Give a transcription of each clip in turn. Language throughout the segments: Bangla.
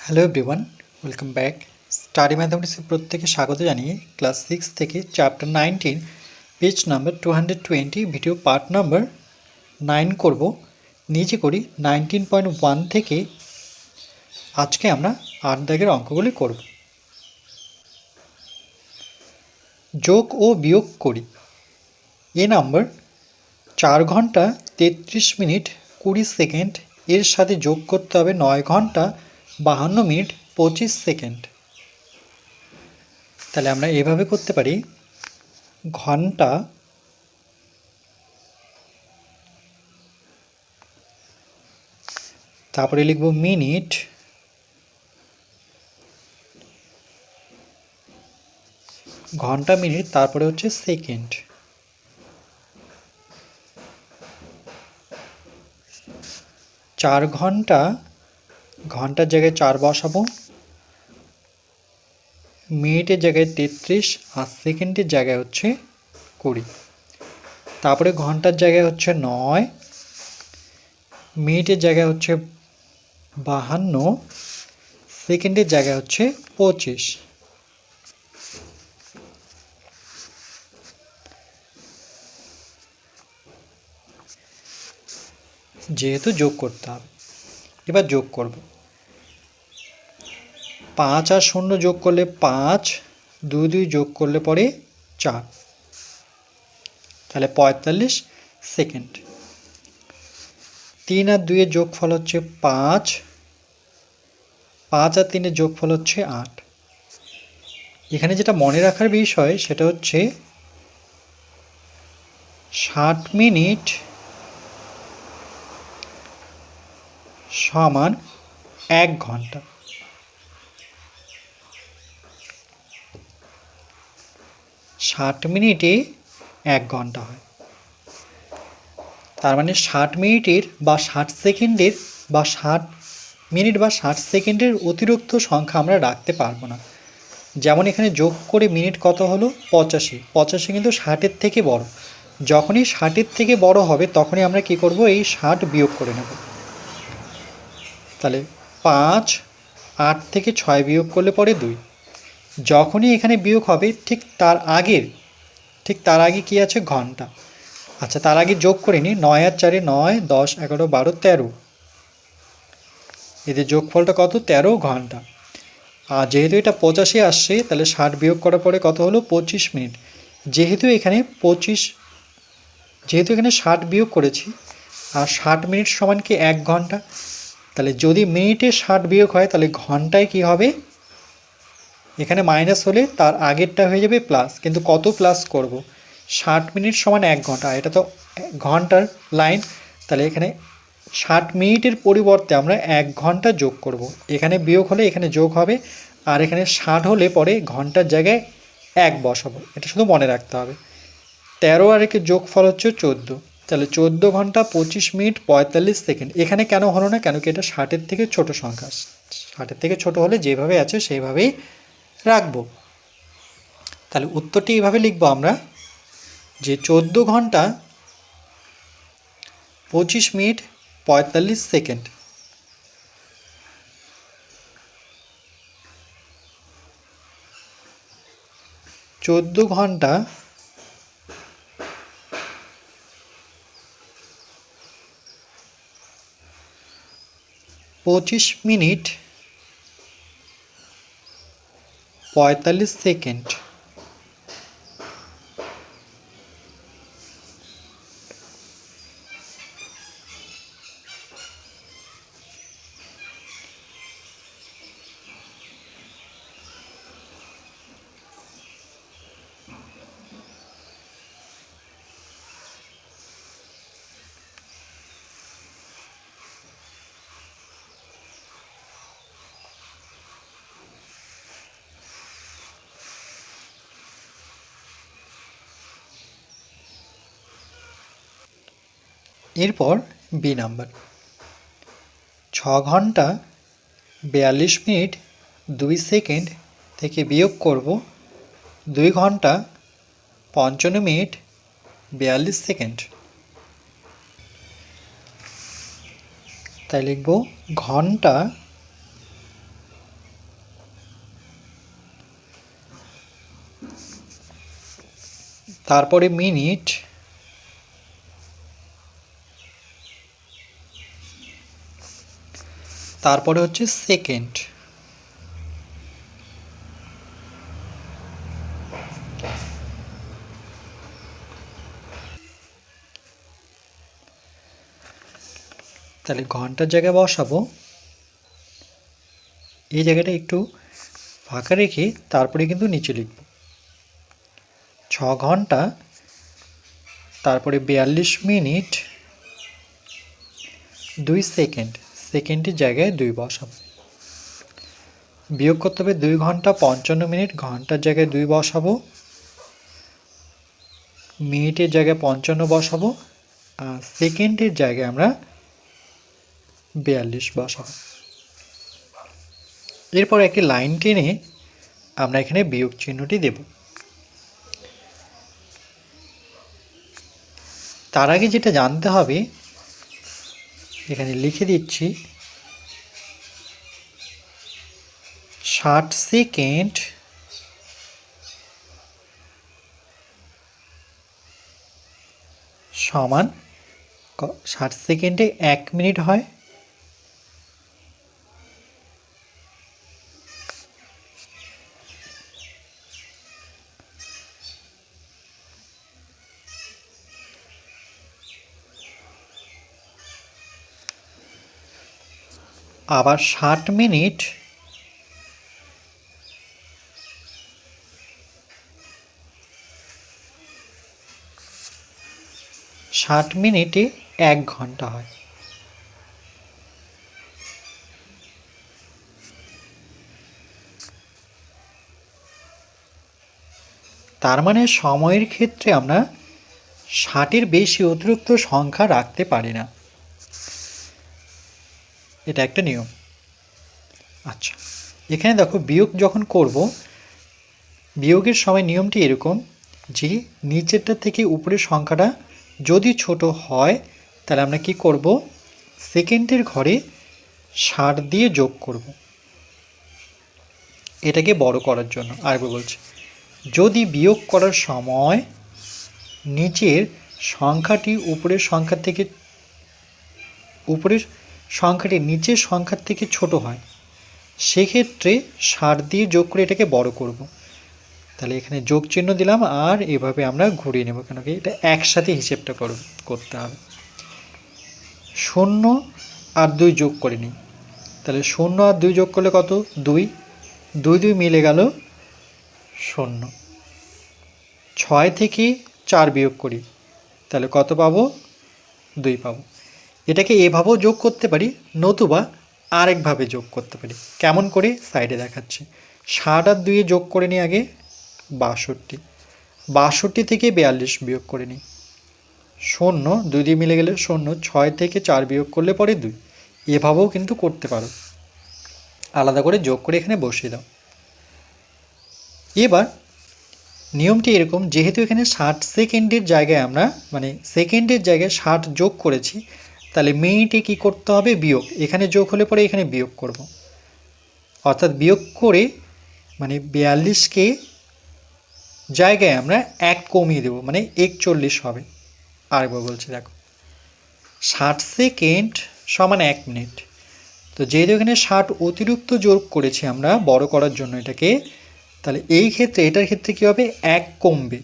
Hello everyone welcome back study ম্যাথামেটিক্সের প্রত্যেকে স্বাগত জানিয়ে ক্লাস সিক্স থেকে chapter nineteen page number two hundred twenty video part number nine করব। নিচে করি নাইনটিন পয়েন্ট ওয়ান থেকে আজকে আমরা আট দাগের অঙ্কগুলি করব। যোগ ও বিয়োগ করি। এ নাম্বার চার ঘণ্টা তেত্রিশ মিনিট কুড়ি সেকেন্ড, এর সাথে যোগ করতে হবে নয় ঘণ্টা বাহান্ন মিনিট পঁচিশ সেকেন্ড। তাহলে আমরা এভাবে করতে পারি, ঘণ্টা তারপরে লিখব মিনিট ঘণ্টা মিনিট, তারপরে হচ্ছে সেকেন্ড। চার ঘণ্টা ঘণ্টার জায়গায় চার বসাবো মিনিটের জায়গায় তেত্রিশ, আর সেকেন্ডের জায়গায় হচ্ছে কুড়ি। তারপরে ঘণ্টার জায়গায় হচ্ছে নয়, মিনিটের জায়গায় হচ্ছে বাহান্ন, সেকেন্ডের জায়গায় হচ্ছে পঁচিশ। যেহেতু যোগ করতে হবে এবার যোগ করব। পাঁচ আর শূন্য যোগ করলে পাঁচ, দুই দুই যোগ করলে পরে চার। তাহলে পঁয়তাল্লিশ সেকেন্ড। তিন আর দুইয়ের যোগফল হচ্ছে পাঁচ পাঁচ আর তিনের যোগফল হচ্ছে আট। এখানে যেটা মনে রাখার বিষয়, সেটা হচ্ছে ষাট মিনিট সমান এক ঘণ্টা। ষাট মিনিটে এক ঘণ্টা হয়। তার মানে ষাট মিনিটের বা ষাট সেকেন্ডের বা ষাট মিনিট বা ষাট সেকেন্ডের অতিরিক্ত সংখ্যা আমরা রাখতে পারব না। যেমন এখানে যোগ করে মিনিট কত হলো? পঁচাশি। পঁচাশি কিন্তু ষাটের থেকে বড়। যখনই ষাটের থেকে বড় হবে, তখনই আমরা কি করব? এই ষাট বিয়োগ করে নেব। তাহলে পাঁচ, আট থেকে ছয় বিয়োগ করলে পরে দুই। যখনই এখানে বিয়োগ হবে, ঠিক তার আগের, ঠিক তার আগে কি আছে? ঘণ্টা। আচ্ছা তার আগে যোগ করে নিই। নয় আর চারে নয়, দশ, এগারো, বারো, তেরো। এদের যোগফলটা কত? তেরো ঘণ্টা। আর যেহেতু এটা পঁচাশি আসছে, তাহলে ষাট বিয়োগ করার পরে কত হলো? পঁচিশ মিনিট। যেহেতু এখানে পঁচিশ, যেহেতু এখানে ষাট বিয়োগ করেছি, আর ষাট মিনিট সমান কি এক ঘণ্টা? তাহলে যদি মিনিটে ষাট বিয়োগ হয়, তাহলে ঘন্টায় কি হবে? এখানে মাইনাস হলে তার আগেরটা হয়ে যাবে প্লাস কিন্তু কত প্লাস করব? ষাট মিনিট সমান এক ঘণ্টা। এটা তো ঘণ্টার লাইন তাহলে এখানে ষাট মিনিটের পরিবর্তে আমরা এক ঘণ্টা যোগ করব। এখানে বিয়োগ হলে এখানে যোগ হবে। আর এখানে ষাট হলে পরে ঘণ্টার জায়গায় এক বসাবো। এটা শুধু মনে রাখতে হবে। তেরো আর একে যোগফল হচ্ছে চোদ্দ। তাহলে চোদ্দ ঘণ্টা পঁচিশ মিনিট পঁয়তাল্লিশ সেকেন্ড। এখানে কেন হলো না? কেন কি এটা ষাটের থেকে ছোট সংখ্যা। ষাটের থেকে ছোট হলে যেভাবে আছে, সেইভাবেই রাখব। তাহলে উত্তরটি এইভাবে লিখব আমরা যে চোদ্দ ঘণ্টা পঁচিশ মিনিট পঁয়তাল্লিশ সেকেন্ড। চোদ্দ ঘণ্টা পঁচিশ মিনিট পঁয়তাল্লিশ সেকেন্ড। এরপর বি নাম্বার। ছ ঘণ্টা বিয়াল্লিশ মিনিট দুই সেকেন্ড থেকে বিয়োগ করব। দুই ঘণ্টা পঞ্চান্ন মিনিট বিয়াল্লিশ সেকেন্ড। তাই লিখব ঘণ্টা তারপরে মিনিট তারপরে হচ্ছে সেকেন্ড তাহলে ঘণ্টার জায়গায় বসাবো। এই জায়গাটা একটু ফাঁকা রেখে তারপরে কিন্তু নিচে লিখব। ছ ঘণ্টা, তারপরে বিয়াল্লিশ মিনিট, দুই সেকেন্ড সেকেন্ডের জায়গায় দুই বসাবো। বিয়োগ করতে হবে দুই ঘণ্টা পঞ্চান্ন মিনিট, ঘণ্টার জায়গায় দুই বসাবো, মিনিটের জায়গায় পঞ্চান্ন বসাবো, আর সেকেন্ডের জায়গায় আমরা বিয়াল্লিশ বসাবো। এরপর একটি লাইন টেনে আমরা এখানে বিয়োগ চিহ্নটি দেব। তার আগে যেটা জানতে হবে এখানে লিখে দিচ্ছি ষাট সেকেন্ড সমান ষাট সেকেন্ডে এক মিনিট হয়। আবার ষাট মিনিট। ষাট মিনিটে এক ঘণ্টা হয়। তার মানে সময়ের ক্ষেত্রে আমরা ষাটের বেশি অতিরিক্ত সংখ্যা রাখতে পারি না। এটা একটা নিয়ম। আচ্ছা এখানে দেখো বিয়োগ যখন করব, বিয়োগের সময় নিয়মটি এরকম যে নিচেরটা থেকে উপরের সংখ্যাটা যদি ছোট হয়, তাহলে আমরা কি করব? সেকেন্ডের ঘরে ষাট দিয়ে যোগ করব। এটাকে বড় করার জন্য আরেকবার বলছি। যদি বিয়োগ করার সময় নিচের সংখ্যাটি উপরের সংখ্যা থেকে, উপরের সংখ্যাটি নিচের সংখ্যার থেকে ছোট হয়। সেক্ষেত্রে ষাট দিয়ে যোগ করে এটাকে বড় করব। তাহলে এখানে যোগ চিহ্ন দিলাম আর এভাবে আমরা ঘুরিয়ে নেব কেন কি এটা একসাথে হিসেবটা করব, করতে হবে। শূন্য আর দুই যোগ করে নিই। তাহলে শূন্য আর দুই যোগ করলে কত? দুই। দুই দুই মিলে গেল শূন্য। ছয় থেকে চার বিয়োগ করি। তাহলে কত পাবো? দুই পাবো। এটাকে এভাবেও যোগ করতে পারি, নতুবা আরেকভাবে যোগ করতে পারি। কেমন করে? সাইডে দেখাচ্ছি। ষাট আর দুইয়ে যোগ করে নিই আগে, বাষট্টি। বাষট্টি থেকে বিয়াল্লিশ বিয়োগ করে নিই। শূন্য, দুই দিয়ে মিলে গেলে শূন্য, ছয় থেকে চার বিয়োগ করলে পরে দুই। এভাবেও কিন্তু করতে পারো। আলাদা করে যোগ করে এখানে বসিয়ে দাও। এবার নিয়মটি এরকম, যেহেতু এখানে ষাট সেকেন্ডের জায়গায় আমরা মানে সেকেন্ডের জায়গায় ষাট যোগ করেছি তাহলে মিনিটে কি করতে হবে? বিয়োগ। এখানে যোগ হলে পরে এখানে বিয়োগ করব। অর্থাৎ বিয়োগ করে মানে বিয়াল্লিশকে জায়গায় আমরা এক কমিয়ে দেবো মানে একচল্লিশ হবে। আরেকবার বলছি, দেখো। ষাট সেকেন্ড সমান এক মিনিট। তো যেহেতু এখানে ষাট অতিরিক্ত যোগ করেছি আমরা বড় করার জন্য এটাকে, তাহলে এই ক্ষেত্রে, এটার ক্ষেত্রে কী হবে? এক কমবে।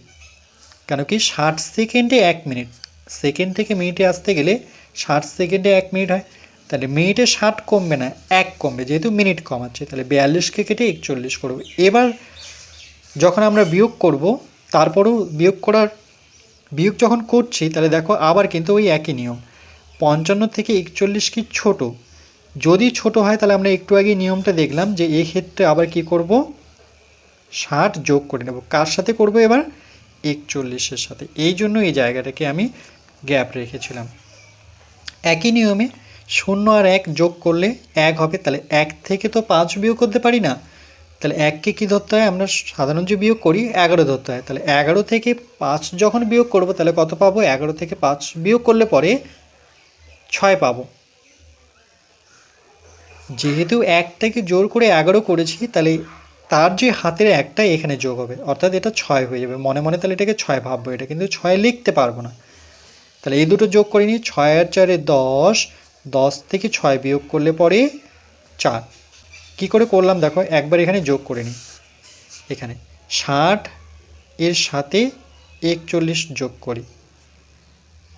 কেন কি ষাট সেকেন্ডে এক মিনিট। সেকেন্ড থেকে মিনিটে আসতে গেলে ষাট সেকেন্ডে এক মিনিট হয়, তাহলে মিনিটে ষাট কমবে না, এক কমবে। যেহেতু মিনিট কমাচ্ছে তাহলে বিয়াল্লিশকে কেটে একচল্লিশ করব। এবার যখন আমরা বিয়োগ করব, তারপরেও বিয়োগ করার, বিয়োগ যখন করছি, তাহলে দেখো আবার কিন্তু ওই একই নিয়ম। পঞ্চান্ন থেকে একচল্লিশ কি ছোট? যদি ছোট হয়, তাহলে আমরা একটু আগে নিয়মটা দেখলাম যে এই ক্ষেত্রে আবার কি করব? ষাট যোগ করে নেব। কার সাথে করব এবার? একচল্লিশের সাথে। এই জন্য এই জায়গাটাকে আমি গ্যাপ রেখেছিলাম। একই নিয়মে শূন্য আর এক যোগ করলে এক হবে, তাহলে এক থেকে তো পাঁচ বিয়োগ করতে পারি না। তাহলে এককে কী ধরতে হয়? আমরা সাধারণ যে বিয়োগ করি, এগারো ধরতে হয়। তাহলে এগারো থেকে পাঁচ যখন বিয়োগ করব, তাহলে কত পাবো? এগারো থেকে পাঁচ বিয়োগ করলে পরে ছয় পাবো। যেহেতু এক থেকে জোর করে এগারো করেছি, তাহলে তার যে হাতের একটাই এখানে যোগ হবে। অর্থাৎ এটা ছয় হয়ে যাবে। মনে মনে তাহলে এটাকে ছয় ভাববো। এটা কিন্তু ছয় লিখতে পারব না। তাহলে এই দুটো যোগ করে নিই ছয় আর চারে দশ দশ থেকে ছয় বিয়োগ করলে পরে চার। কী করে করলাম দেখো, একবার এখানে যোগ করে নিই। এখানে ষাট এর সাথে একচল্লিশ যোগ করি।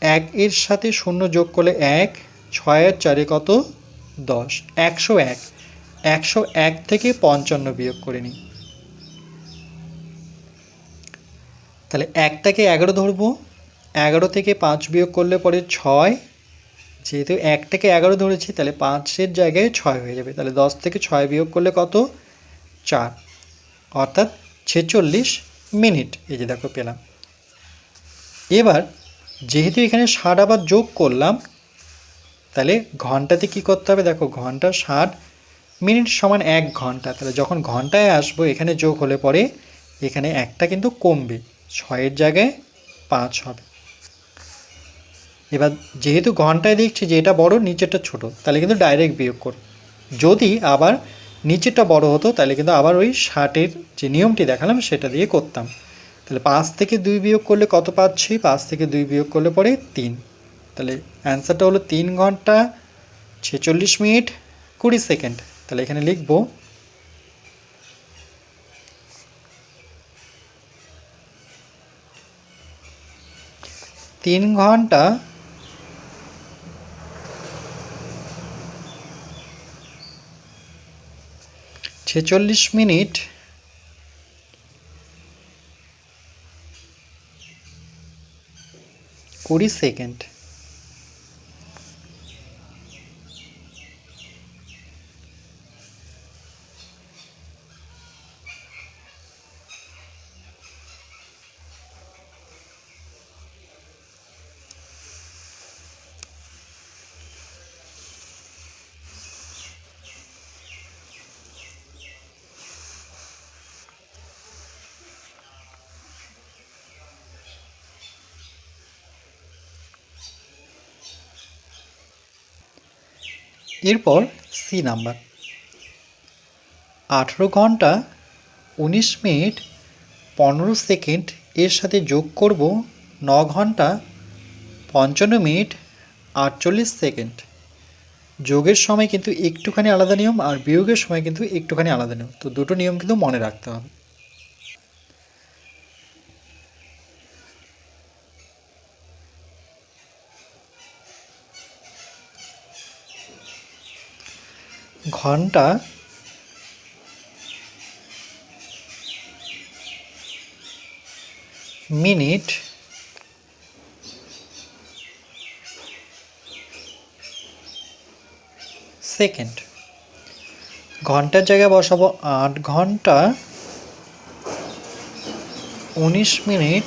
এক এর সাথে শূন্য যোগ করলে এক ছয় আর চারে কত? দশ। একশো এক। একশো এক থেকে পঞ্চান্ন বিয়োগ করে নিই। তাহলে একটাকে এগারো ধরবো। এগারো থেকে পাঁচ বিয়োগ করলে পরে ছয়। যেহেতু একটাকে এগারো ধরেছি, তাহলে পাঁচের জায়গায় ছয় হয়ে যাবে। তাহলে দশ থেকে ছয় বিয়োগ করলে কত? চার। অর্থাৎ ছেচল্লিশ মিনিট। এই যে দেখো পেলাম। এবার যেহেতু এখানে ষাট আবার যোগ করলাম, তাহলে ঘন্টাতে কি করতে হবে? দেখো, ঘণ্টা ষাট মিনিট সমান এক ঘণ্টা। তাহলে যখন ঘন্টায় আসব, এখানে যোগ হলে পরে এখানে একটা কিন্তু কমবে। ছয়ের জায়গায় পাঁচ হবে। এবার যেহেতু ঘন্টায় দেখছি যে এটা বড়, নিচেরটা ছোট, তাহলে কিন্তু ডাইরেক্ট বিয়োগ করো। যদি আবার নিচেরটা বড় হতো, তাহলে কিন্তু আবার ওই ষাটের যে নিয়মটি দেখালাম, সেটা দিয়ে করতাম। তাহলে পাঁচ থেকে দুই বিয়োগ করলে কত পাচ্ছি? পাঁচ থেকে দুই বিয়োগ করলে পরে তিন। তাহলে অ্যান্সারটা হলো তিন ঘণ্টা ছেচল্লিশ মিনিট কুড়ি সেকেন্ড। তাহলে এখানে লিখব, তিন ঘণ্টা ছেচল্লিশ মিনিট। কুড়ি সেকেন্ড। এরপর সি নাম্বার। আঠেরো ঘণ্টা উনিশ মিনিট পনেরো সেকেন্ড এর সাথে যোগ করব ন ঘণ্টা পঞ্চান্ন মিনিট আটচল্লিশ সেকেন্ড। যোগের সময় কিন্তু একটুখানি আলাদা নিয়ম আর বিয়োগের সময় কিন্তু একটুখানি আলাদা নিয়ম। তো দুটো নিয়ম কিন্তু মনে রাখতে হবে। ঘণ্টা। মিনিট। সেকেন্ড। ঘণ্টার জায়গায় বসাবো আট ঘণ্টা। উনিশ মিনিট।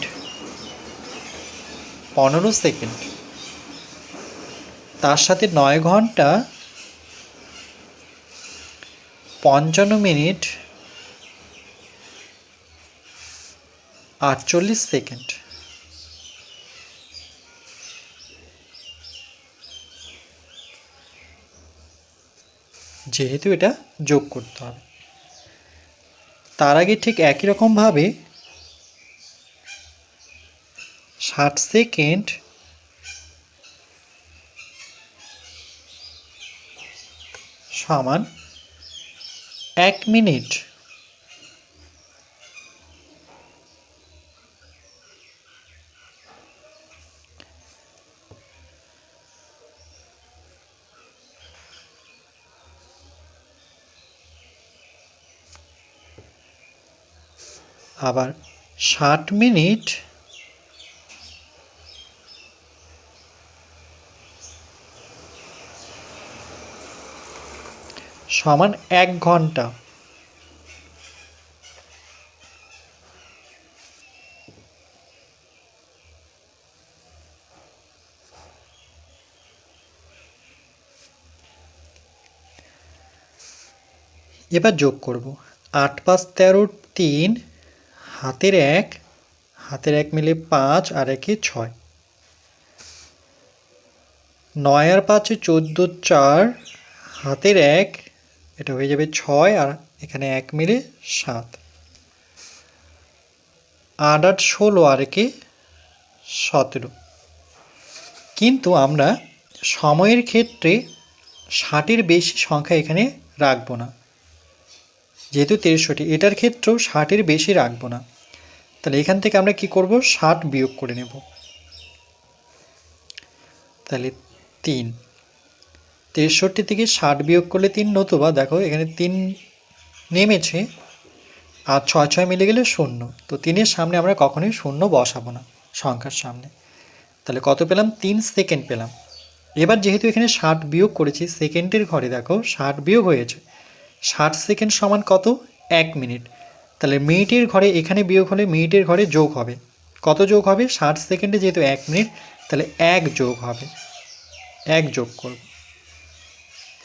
পনেরো সেকেন্ড। তার সাথে নয় ঘণ্টা। পঞ্চান্ন মিনিট আটচল্লিশ সেকেন্ড। যেহেতু এটা যোগ করতে হবে। তার আগে ঠিক একই রকমভাবে ষাট সেকেন্ড সমান এক মিনিট। আবার ষাট মিনিট। সমান এক ঘণ্টা। এবার যোগ করব। আট পাঁচ তেরো তিন, হাতের এক হাতের এক মিলে পাঁচ আর একে ছয়। নয় আর পাঁচে চোদ্দ চার, হাতের এক এটা হয়ে যাবে ছয় আর এখানে এক মিলে সাত। আট আট ষোলো আর একে সতেরো। কিন্তু আমরা সময়ের ক্ষেত্রে ষাটের বেশি সংখ্যা এখানে রাখব না। যেহেতু তেষট্টি, এটার ক্ষেত্রেও ষাটের বেশি রাখব না। তাহলে এখান থেকে আমরা কি করব? ষাট বিয়োগ করে নেব। তাহলে তিন। তেষট্টি থেকে ষাট বিয়োগ করলে তিন নতুবা, দেখো এখানে তিন নেমেছে, আর ছয় ছয় মিলে গেলে শূন্য। তো তিনের সামনে আমরা কখনোই শূন্য বসাবো না, সংখ্যার সামনে। তাহলে কত পেলাম? তিন সেকেন্ড পেলাম। এবার যেহেতু এখানে ষাট বিয়োগ করেছি সেকেন্ডের ঘরে দেখো ষাট বিয়োগ হয়েছে। ষাট সেকেন্ড সমান কত? এক মিনিট। তাহলে মিনিটের ঘরে এখানে বিয়োগ হলে মিনিটের ঘরে যোগ হবে। কত যোগ হবে? ষাট সেকেন্ডে যেহেতু এক মিনিট, তাহলে এক যোগ হবে। এক যোগ করব।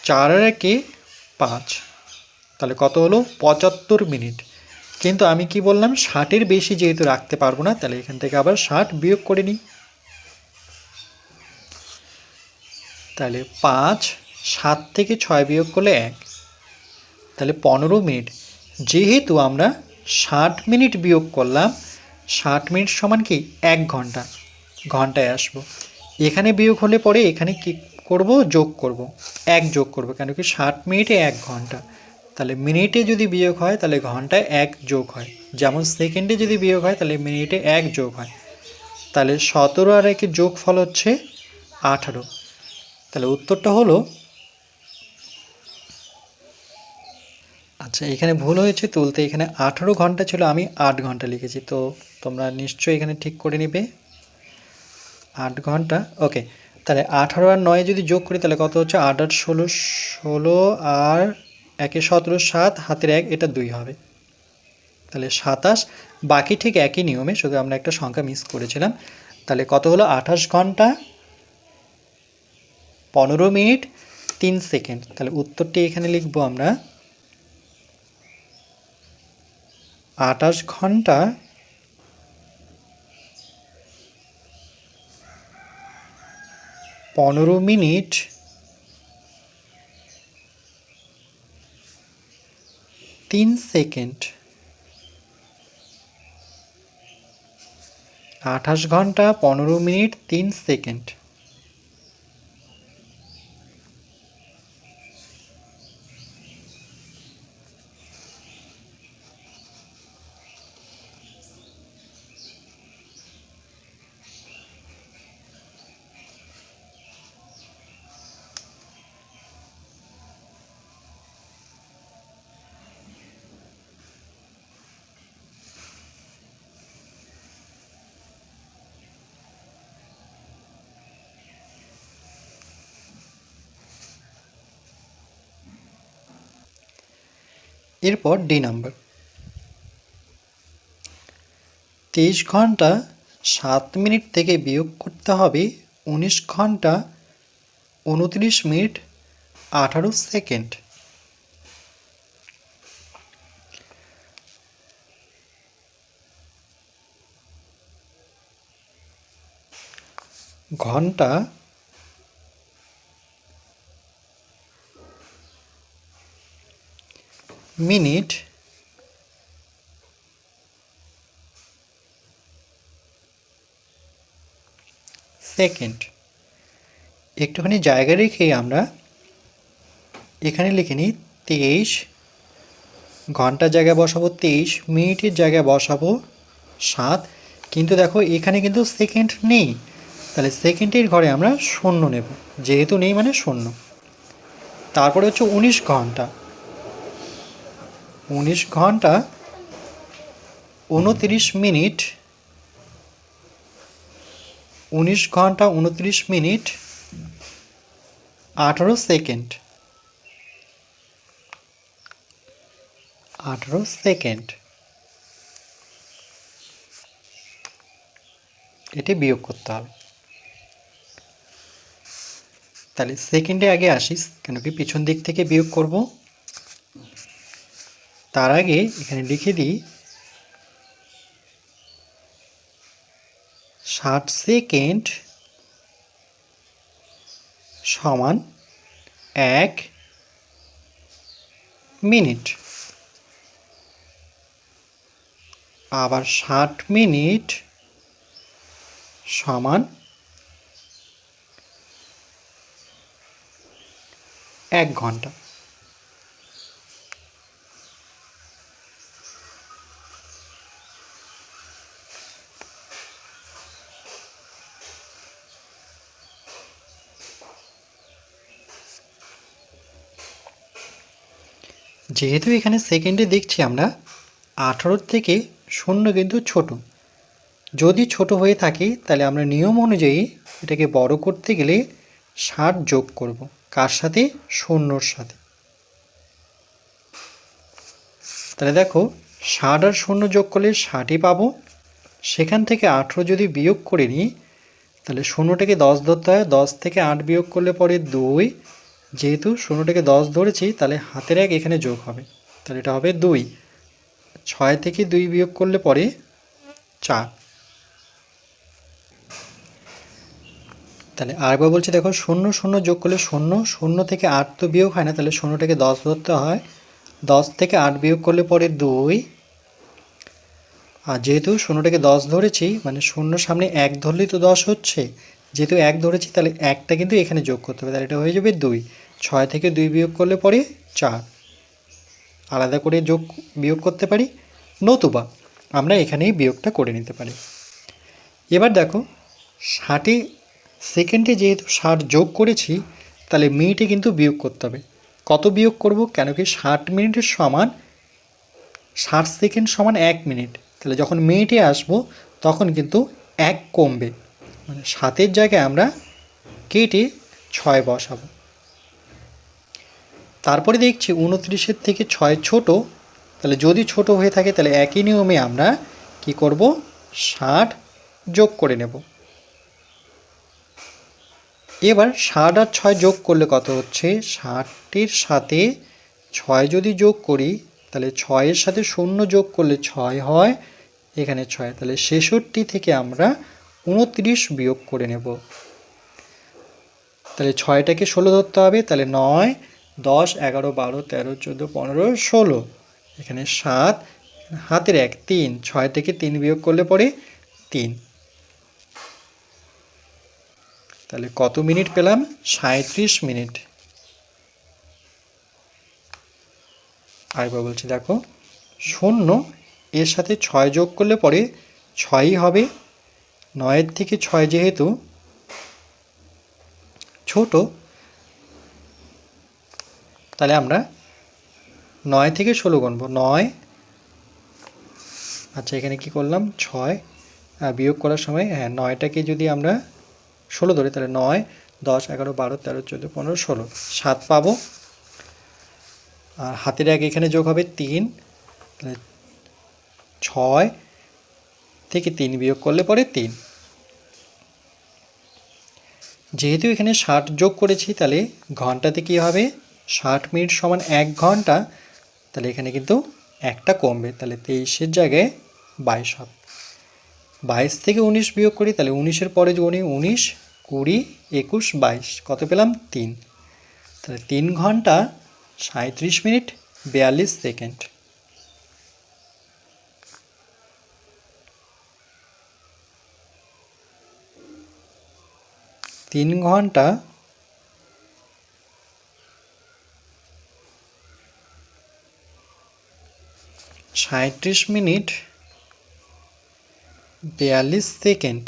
চার একে পাঁচ। তাহলে কত হলো? পঁচাত্তর মিনিট। কিন্তু আমি কি বললাম? ষাটের বেশি যেহেতু রাখতে পারব না, তাহলে এখান থেকে আবার ষাট বিয়োগ করে নিই। তাহলে পাঁচ, সাত থেকে ছয় বিয়োগ করলে এক। তাহলে পনেরো মিনিট। যেহেতু আমরা ষাট মিনিট বিয়োগ করলাম, ষাট মিনিট সমান কি? এক ঘণ্টা। ঘন্টায় আসব। এখানে বিয়োগ হলে পরে এখানে কি করব, যোগ করব। এক যোগ করব, কেন কি ষাট মিনিটে এক ঘণ্টা। তাহলে মিনিটে যদি বিয়োগ হয়, তাহলে ঘন্টায় এক যোগ হয়। যেমন সেকেন্ডে যদি বিয়োগ হয়, তাহলে মিনিটে এক যোগ হয়। তাহলে সতেরো আর একে যোগ ফল হচ্ছে আঠারো। তাহলে উত্তরটা হলো আচ্ছা এখানে ভুল হয়েছে তুলতে। এখানে আঠারো ঘণ্টা ছিল, আমি আট ঘণ্টা লিখেছি। তো তোমরা নিশ্চয়ই এখানে ঠিক করে নিবে। আট ঘণ্টা, ওকে। তাহলে আঠারো আর নয় যদি যোগ করি, তাহলে কত হচ্ছে? আট আট ষোলো ষোলো আর একে সতেরো, সাত, হাতের এক, এটা দুই হবে। তাহলে সাতাশ, বাকি ঠিক একই নিয়মে, শুধু আমরা একটা সংখ্যা মিস করেছিলাম। তাহলে কত হলো? আঠাশ ঘণ্টা, পনেরো মিনিট, তিন সেকেন্ড। তাহলে উত্তরটি এখানে লিখব আমরা। আঠাশ ঘণ্টা পনেরো মিনিট। তিন সেকেন্ড। আঠাশ ঘণ্টা পনেরো মিনিট তিন সেকেন্ড। এরপর ডি নাম্বার। তেইশ ঘণ্টা সাত মিনিট থেকে বিয়োগ করতে হবে উনিশ ঘণ্টা উনত্রিশ মিনিট আঠারো সেকেন্ড। ঘণ্টা মিনিট সেকেন্ড। একটুখানি জায়গা রেখে আমরা এখানে লিখে নিই তেইশ, ঘণ্টার জায়গায় বসাবো তেইশ, মিনিটের জায়গায় বসাবো সাত। কিন্তু দেখো এখানে কিন্তু সেকেন্ড নেই। তাহলে সেকেন্ডের ঘরে আমরা শূন্য নেব। যেহেতু নেই মানে শূন্য। তারপরে হচ্ছে উনিশ ঘণ্টা। উনিশ ঘণ্টা উনতিরিশ মিনিট, উনিশ ঘণ্টা উনত্রিশ মিনিট, আঠারো সেকেন্ড। আঠারো সেকেন্ড। এটি বিয়োগ করতে হবে। তাহলে সেকেন্ডে আগে আসিস কেন কি পিছন দিক থেকে বিয়োগ করব। তার আগে এখানে লিখে দিই। ষাট সেকেন্ড সমান এক মিনিট। আবার ষাট মিনিট সমান এক ঘণ্টা। যেহেতু এখানে সেকেন্ডে দেখছি আমরা আঠারো থেকে শূন্য কিন্তু ছোট। যদি ছোট হয়ে থাকে, তাহলে আমরা নিয়ম অনুযায়ী এটাকে বড় করতে গেলে ষাট যোগ করব। কার সাথে? শূন্যর সাথে। তাহলে দেখো, ষাট আর শূন্য যোগ করলে ষাটই পাবো। সেখান থেকে আঠেরো যদি বিয়োগ করে নিই, তাহলে শূন্যটাকে দশ ধরতে হয়। দশ থেকে আট বিয়োগ করলে পরে দুই। যেহেতু শূন্যটাকে দশ ধরেছি, তাহলে হাতের এক এখানে যোগ হবে। তাহলে এটা হবে দুই। ছয় থেকে দুই বিয়োগ করলে পরে চার। তাহলে আরেকবার বলছি, দেখো, শূন্য শূন্য যোগ করলে শূন্য শূন্য থেকে আট তো বিয়োগ হয় না, তাহলে শূন্যটাকে দশ ধরতে হয়। দশ থেকে আট বিয়োগ করলে পরে দুই। আর যেহেতু শূন্যটাকে দশ ধরেছি মানে শূন্য সামনে এক ধরলেই তো দশ হচ্ছে। যেহেতু এক ধরেছি, তাহলে একটা কিন্তু এখানে যোগ করতে হবে, তাহলে এটা হয়ে যাবে দুই। ছয় থেকে দুই বিয়োগ করলে পরে চার। আলাদা করে যোগ বিয়োগ করতে পারি, নতুবা আমরা এখানেই বিয়োগটা করে নিতে পারি। এবার দেখো, ষাটে সেকেন্ডে যেহেতু ষাট যোগ করেছি, তাহলে মিনিটে কিন্তু বিয়োগ করতে হবে। কত বিয়োগ করব? কেন কি ষাট মিনিটের সমান, ষাট সেকেন্ড সমান এক মিনিট। তাহলে যখন মিনিটে আসব, তখন কিন্তু এক কমবে। মানে সাতের জায়গায় আমরা কেটে ছয় বসাবো। তারপরে দেখছি উনত্রিশের থেকে ছয় ছোট, তাহলে যদি ছোট হয়ে থাকে তাহলে একই নিয়মে আমরা কি করব? ষাট যোগ করে নেব। এবার ষাট আর ছয় যোগ করলে কত হচ্ছে? ষাটটির সাথে ছয় যদি যোগ করি, তাহলে ছয়ের সাথে শূন্য যোগ করলে ছয় হয়, এখানে ছয়। তাহলে ছেষট্টি থেকে আমরা উনত্রিশ বিয়োগ করে নেব। তাহলে ছয়টাকে ষোলো ধরতে হবে, তাহলে নয়। দশ, এগারো, বারো, তেরো, চোদ্দ, পনেরো, ষোলো। এখানে সাত, হাতের এক, তিন। ছয় থেকে তিন বিয়োগ করলে পরে তিন। তাহলে কত মিনিট পেলাম? সাঁত্রিশ মিনিট। আরেকবার বলছি, দেখো, শূন্য, এর সাথে ছয় যোগ করলে পরে ছয়ই হবে। নয়ের থেকে ছয় যেহেতু ছোট তাহলে আমরা নয় থেকে ষোলো গণব নয়। আচ্ছা এখানে কি করলাম? ছয়। বিয়োগ করার সময় হ্যাঁ নয়টাকে যদি আমরা ষোলো ধরি, তাহলে নয়, দশ, এগারো, বারো, তেরো, চোদ্দ, পনেরো, ষোলো। সাত পাবো। আর হাতের এক এখানে যোগ হবে তিন। তাহলে ছয় থেকে তিন বিয়োগ করলে পরে তিন। যেহেতু এখানে ষাট যোগ করেছি, তাহলে ঘন্টাতে কী হবে? ষাট মিনিট সমান এক ঘণ্টা, তাহলে এখানে কিন্তু একটা কমবে। তাহলে তেইশের জায়গায় বাইশ হবে। বাইশ থেকে উনিশ বিয়োগ করি, তাহলে উনিশের পরে যদি উনিশ, কুড়ি, একুশ, বাইশ, কত পেলাম? তিন। তাহলে তিন ঘণ্টা সাঁত্রিশ মিনিট বিয়াল্লিশ সেকেন্ড। তিন ঘণ্টা সাঁত্রিশ মিনিট বিয়াল্লিশ সেকেন্ড।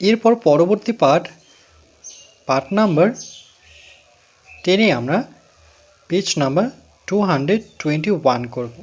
এরপর পরবর্তী পার্ট পার্ট নাম্বার টেনে আমরা page number two hundred twenty one করব।